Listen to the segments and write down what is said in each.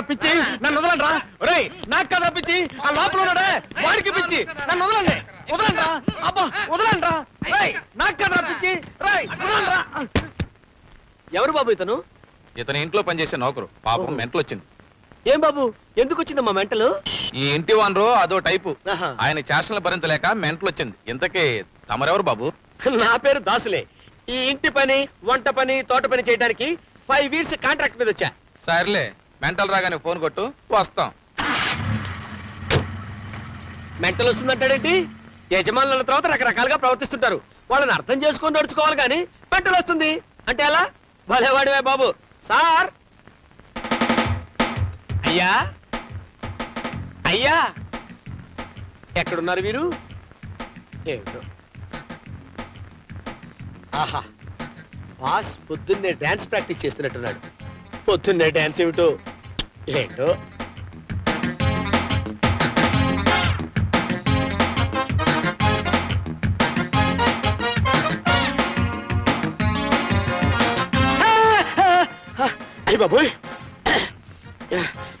కదరా పిచ్చి? నన్ను వదలండి రా. ఒరేయ్ నాకు కదరా పిచ్చి? ఆ లోపల ఉన్నాడే? వాడికి పిచ్చి. నన్ను వదలండి. వదలండి రా. అబ్బా వదలండి రా. రేయ్ నాకు కదరా పిచ్చి. రేయ్ వదలండి రా. ఎవరు బాబు ఇతను? ఇతని ఇంట్లో పనిచేసే నౌకరు. పాపం మెంటలు వచ్చింది ఏం బాబు? ఎందుకు వచ్చిందమ్మా మెంటలు? ఈ ఇంటి వనరు అదో టైపు. ఆహా. ఆయన చేష్టలు భరించలేక మెంటలు వచ్చింది ఇంతకీ తమరెవరు బాబు? నా పేరు దాసులే. ఈ ఇంటి పని వంట పని తోట పని చేయడానికి ఫైవ్ ఇయర్స్ కాంట్రాక్ట్ మీద వచ్చా. సర్లే. మెంటల్ రాగానే ఫోన్ కొట్టు వస్తాం. మెంటల్ వస్తుందంటాడేంటి? యజమానుల తర్వాత రకరకాలుగా ప్రవర్తిస్తుంటారు. వాళ్ళని అర్థం చేసుకొని నడుచుకోవాలి కానీ మెంటల్ వస్తుంది. అంటే ఎలా? భలేవాడివే బాబు. సార్! అయ్యా! అయ్యా! ఎక్కడున్నారు వీరు? ఏమిటో? ఆహా! బాస్ పొద్దున్నే డాన్స్ ప్రాక్టీస్ చేస్తున్నట్టున్నాడు. పొద్దున్నే డాన్స్ ఏమిటో? ఏంటో? అయ్య బాబోయ్.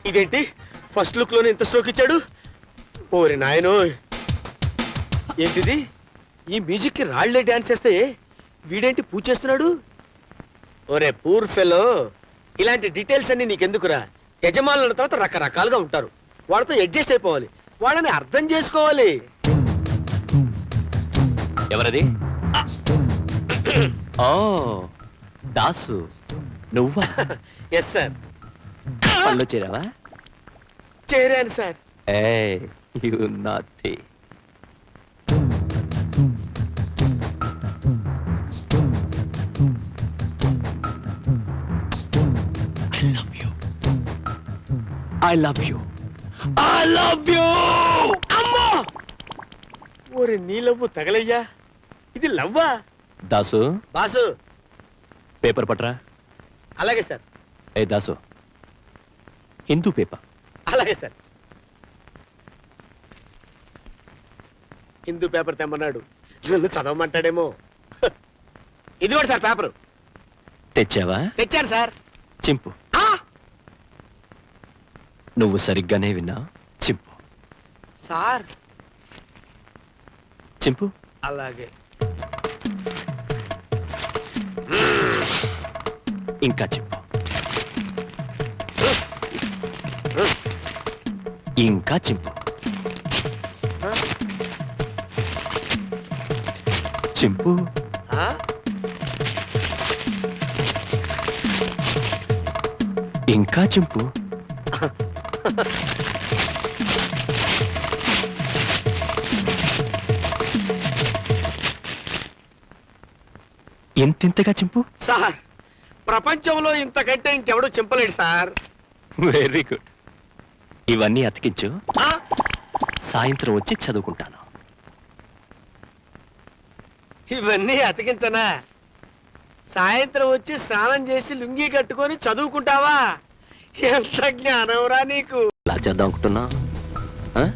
ఇదేంటి? ఫస్ట్ లుక్లోనే ఇంత స్ట్రోక్ ఇచ్చాడు? ఓరి నాయనో. ఏంటిది? ఈ మ్యూజిక్కి రాళ్ళే డాన్స్ చేస్తే వీడేంటి పూజ చేస్తున్నాడు ఓరే పూర్ ఫెలో ఇలాంటి డీటెయిల్స్ అన్ని నీకెందుకురా? యజమానుల తర్వాత రకరకాలుగా ఉంటారు. వాళ్ళతో అడ్జస్ట్ అయిపోవాలి. వాళ్ళని అర్థం చేసుకోవాలి. ఎవరది? ఓ దాసు. నువ్వా? ఎస్ సార్ చేరావా? చేరాను sir A you naughty I love you I love you అమ్మో! ఓరి నీ లవ్వు తగలయ్యా. ఇది లవ్వా? దాసు. బాసు. పేపర్ పట్రా. అలాగే సార్. ఏ దాసు. హిందూ పేపర్. అలాగే సార్. హిందూ పేపర్ తెమ్మన్నాడు. నన్ను చదవమంటాడేమో. ఇది కూడా సార్ పేపరు. తెచ్చావా? తెచ్చాను సార్. చింపు! నువ్వు సరిగ్గానే విన్నా. చింపు. సార్. చింపు? అలాగే. ఇంకా చింపు. ఇంకా చింపు. చింపు? ఇంకా చింపు? ఇంతింతగా చింపు? సార్ ప్రపంచంలో ఇంతకంటే ఇంకెవడూ చింపలేడు సార్. వెరీ గుడ్ ఇవన్నీ అతికించు. ఆ? సాయంత్రం వచ్చి చదువుకుంటాను. ఇవన్నీ అతికించనా? సాయంత్రం వచ్చి స్నానం చేసి లుంగీ కట్టుకొని చదువుకుంటావా? ఎంత జ్ఞానంరా నీకు? ఇలా చేద్దాం అనుకుంటున్నా. ఆ?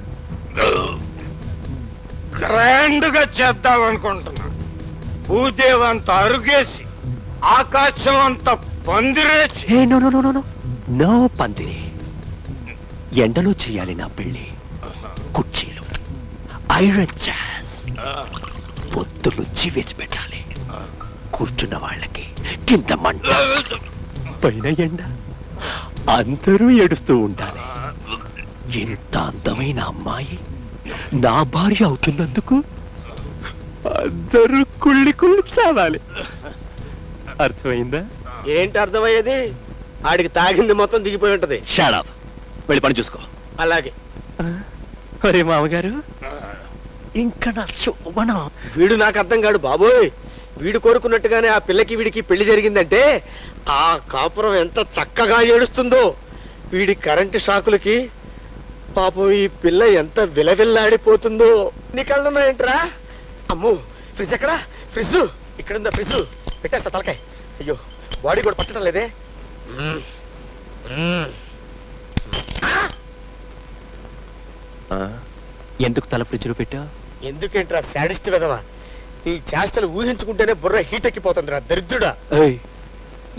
గ్రాండ్గా చేద్దాం అనుకుంటున్నా. భూదేవి అంత అరుగేసి ఆకాశం అంత పందిరేసి. No no no no no. No పందిరి. ఎండలో చేయాలి నా పెళ్ళి కుర్చీలు. ఐరన్ పొద్దు నుంచి వేచి పెట్టాలి కూర్చున్న వాళ్ళకి కింద మంట. పైన ఎండ. అందరూ ఏడుస్తూ ఉండాలి ఇంత అందమైన అమ్మాయి నా భార్య అవుతున్నందుకు అందరూ కుళ్ళి కుళ్ళి చావాలి. అర్థమైందా? ఏంటి అర్థమయ్యేది? ఆడికి తాగింది మొత్తం దిగిపోయి ఉంటది. షాడప్ వెళ్ళి పని చూసుకో. అలాగే. ఒరే మామగారు ఇంకా నా శోభనం వీడు నాకు అర్థం కాడు బాబోయ్. వీడు కోరుకున్నట్టుగానే ఆ పిల్లకి వీడికి పెళ్ళి జరిగిందంటే ఆ కాపురం ఎంత చక్కగా ఏడుస్తుందో. వీడి కరెంటు షాకులకి పాపం ఈ పిల్ల ఎంత విలవిల్లాడిపోతుందో. నీ కళ్ళున్నాయంట్రా అమ్మో ఫ్రిడ్జ్ ఎక్కడా? ఫ్రిడ్జ్? ఇక్కడుందా ఫ్రిడ్జ్? పెట్టేస్తా తలకాయ. అయ్యో బాడీ కూడా పట్టడం లేదే. ఎందుకు తల ఫ్రిడ్జ్లో పెట్టా ఎందుకేంట్రా శాడిస్ట్ విధవా? ఈ చేష్టలు ఊహించుకుంటేనే బుర్ర హీట్ ఎక్కిపోతుందిరా దరిద్రుడా.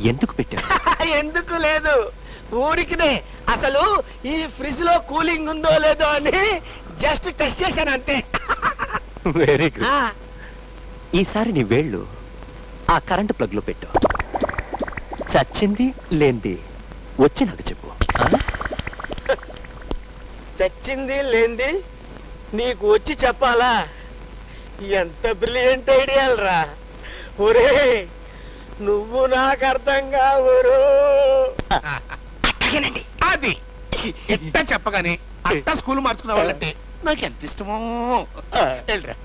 ఎందుకు పెట్టా ఎందుకు లేదు? ఊరికినే అసలు ఈ ఫ్రిడ్జ్లో కూలింగ్ ఉందో లేదో అని జస్ట్ టెస్ట్ చేశాను అంతే. వెరీ గుడ్ ఈసారి నీ వేళ్ళు ఆ కరెంట్ ప్లగ్లో పెట్టు. చచ్చింది లేంది వచ్చి నాకు చెప్పు? చచ్చింది లేంది నీకు వచ్చి చెప్పాలా? ఎంత బ్రిలియంట్ ఐడియాలరా ఒరే నువ్వు నాకు అర్థం కావురు. అది. ఎట్ట చెప్పగానే అట్ట స్కూల్ మార్చుకునే వాళ్ళంటే నాకు ఎంత ఇష్టమో. వెళ్ళరా.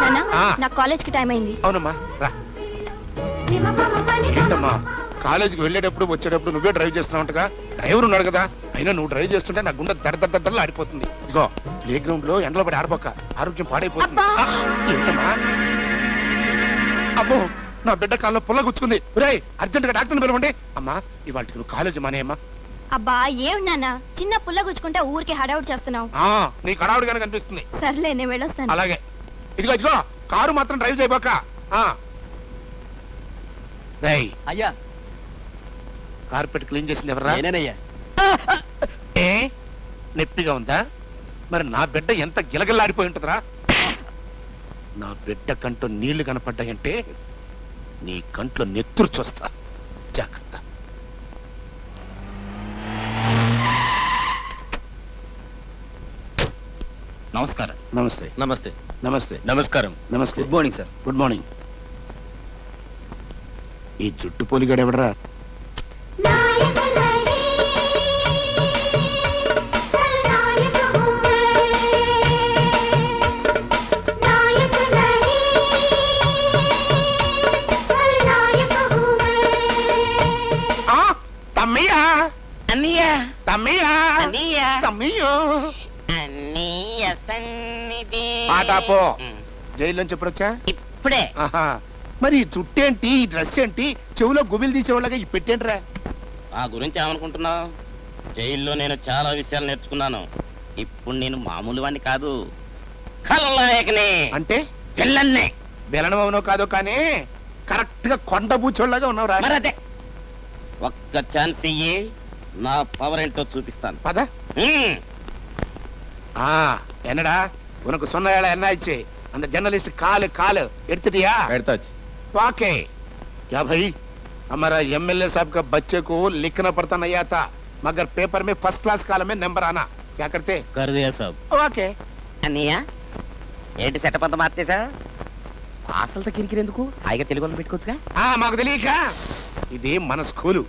నాన్న ఆ. నా కాలేజ్కి టైం అయింది. అవునమ్మా రా. ఏంటమ్మా? కాలేజీకి వెళ్ళేటప్పుడు వచ్చేటప్పుడు నువ్వే డ్రైవ్ చేస్తున్నావు అంటగా డ్రైవర్ ఉన్నాడు కదా అయినా నువ్వు డ్రైవ్ చేస్తుంటే నా గుండె దడ దడ దడలా ఆడిపోతుంది ఇదిగో ప్లే గ్రౌండ్లో ఎండలో పడి ఆడబోక ఆరోగ్యం పాడైపోతుంది. అబ్బా. ఏంటమ్మా? నా బిడ్డ కాల్లో పుల్ల గుచ్చుకుంది. రే అర్జెంట్గా డాక్టర్ని పిలవండి. అమ్మా ఇవాళ నువ్వు కాలేజీ మానేయమ్మా అబ్బా ఏం నాన్న? చిన్న పుల్ల గుచ్చుకుంటే ఊరికి హడావుడ్ చేస్తున్నావు. ఆ, నీకు హడావుడిగానే కనిపిస్తుంది. సర్లే నేను వెళ్ళొస్తాను. అలాగే. ఇదిగో ఇదిగో కారు మాత్రం డ్రైవ్ చేయబోక ఆ. రేయ్. అయ్యా కార్పెట్ క్లీన్ చేసింది ఎవరా నేనేనయ్యా. ఏ? నొప్పిగా ఉందా? మరి నా బిడ్డ ఎంత గిలగిల్లాడిపోయి ఉంటుందిరా? నా బిడ్డ కంటో నీళ్ళు కనపడ్డాయంటే నీ కంట్లో నెత్తురు చూస్తా. జాగ్రత్త. నమస్కారం. నమస్తే. నమస్తే. నమస్తే. నమస్కారం. నమస్తే. Good morning sir. Good morning. ఈ జుట్టు పోలిగాడు ఎవడరా? అన్నయ్య తమ్మయ్యా అన్నయ్య తమ్మయ్యో అన్నయ్య సన్నిధి. పాటాపో జైలు నుంచి ఎప్పుడొచ్చా? ఇప్పుడే. మరి ఈ చుట్టేంటి ఈ డ్రెస్ ఏంటి? చెవులో గుబిలు తీసేవాళ్ళగా ఈ పెట్టేంట్రా? ఆ గురించి ఏమనుకుంటున్నావు? జైల్లో నేను చాలా విషయాలు నేర్చుకున్నాను. ఇప్పుడు నేను మామూలు వాణ్ణి కాదు. ఖలనాయకని అంటే? పిల్లన్నే బెలనమవునో కాదో కానీ కరెక్ట్గా కొండ బూచోళ్ళగా ఉన్నావు రా మరి అదే ఒక్క ఛాన్స్ ఇయ్యి. నా పవర్ ఏంటో చూపిస్తాను. పద. ఎన్నడా? ఉనకు సున్నేళ్ళ ఎన్న ఇచ్చి అంత జర్నలిస్ట్ కాలు కాలు ఎడుతుందియా పెడతాచ్చు వాకే. యాభై అమ్మరా ఎమ్మెల్యే సాబ్కా బచ్చకు లిఖన పడతానయ్యాత మగర్ పేపర్ మీ ఫస్ట్ క్లాస్ కాలమే నెంబర్ అనా ఎక్కడితే కరదయా సాబ్. వాకే. అన్నయ్యా ఏంటి సెట పంత మార్చేసా ఆశలతో కిరికిరెందుకు హాయిగా తెలుగు పెట్టుకోవచ్చుగా? మాకు తెలియక. ఇది మన స్కూలు.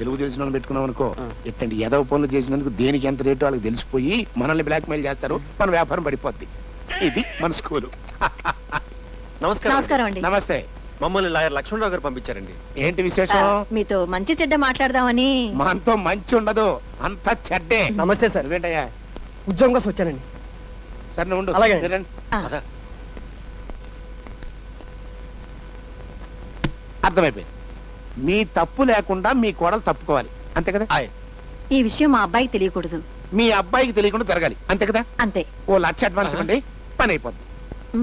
తెలుగు తెలిసిన వాళ్ళు పెట్టుకున్నాం అనుకో ఎట్టండి ఏదో పనులు చేసినందుకు దేనికి ఎంత రేటు వాళ్ళకి తెలిసిపోయి మనల్ని బ్లాక్ మెయిల్ చేస్తారు మన వ్యాపారం పడిపోద్ది. ఇది మన స్కూలు. నమస్కారం నమస్కారం అండి. నమస్తే. మమ్మల్ని లాయర్ లక్ష్మణరావు గారు పంపించారండి. ఏంటి విశేషం? మీతో మంచి చెడ్డ మాట్లాడదామని. మనతో మంచి ఉండదు అంత చెడ్డే. నమస్తే సార్. నువ్వేంటయ్యా? ఉద్యోగం కోసం వచ్చానండి. సరే నువ్వు ఉండు. అలాగే. మీరు రండి. ఆ. పద. అర్థమైపోయింది. మీ తప్పు లేకుండా మీ కోడలు తప్పుకోవాలి. అంతే కదా? ఈ విషయం మా అబ్బాయికి తెలియకూడదు. మీ అబ్బాయికి తెలియకుండా జరగాలి. అంతే కదా? అంతే. ఓ లక్ష అడ్వాన్స్ ఇవ్వండి. పని అయిపోద్ది.